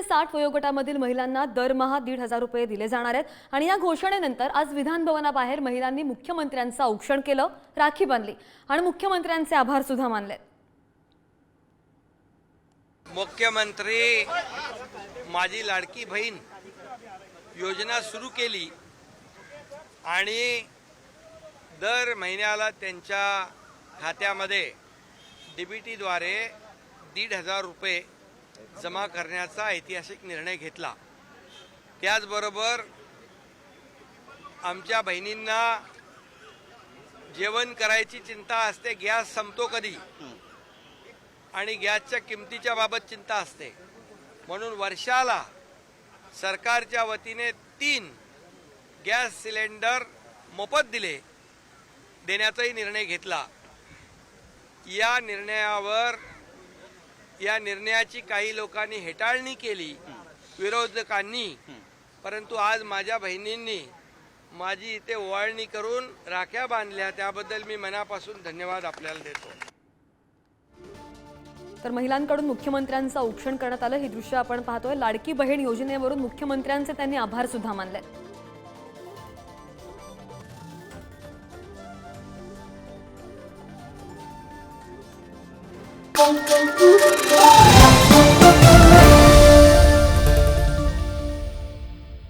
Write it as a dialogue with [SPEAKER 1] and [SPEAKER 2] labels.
[SPEAKER 1] ते साठ वयोगटामधील महिलांना दरमहा दीड हजार रुपये दिले जाणार आहेत. आणि या घोषणेनंतर आज विधान भवनाबाहेर महिलांनी मुख्यमंत्र्यांचं औक्षण केलं राखी बांधली. आणि मुख्यमंत्र्यांचे आभार सुद्धा मानले
[SPEAKER 2] मुख्यमंत्री माझी लाडकी बहीण योजना सुरू केली आणि दर महिन्याला त्यांच्या खात्यामध्ये डी बी टीद्वारे दीड हजार रुपये जमा करण्याचा ऐतिहासिक निर्णय घेतला. त्याचबरोबर आमच्या बहिणींना जेवण करायची चिंता असते गॅस संपतो कधी? आणि गॅसच्या किमतीच्या बाबत चिंता असते. म्हणून वर्षाला सरकारच्या वतीने तीन गॅस सिलेंडर मोफत दिले देण्याचाही निर्णय घेतला. या निर्णयावर या निर्णयाची काही लोकांनी हेटाळणी केली विरोधकांनी. परंतु आज माझ्या बहिणींनी माझी इथे ओवाळणी करून राख्या बांधल्या त्याबद्दल मी मनापासून धन्यवाद आपल्याला देतो.
[SPEAKER 1] तर महिलांकडून मुख्यमंत्र्यांचं औक्षण करण्यात आलं ही दृश्य आपण पाहतोय. लाडकी बहीण योजनेवरून मुख्यमंत्र्यांचे त्यांनी आभार सुद्धा मानले
[SPEAKER 3] Thank you.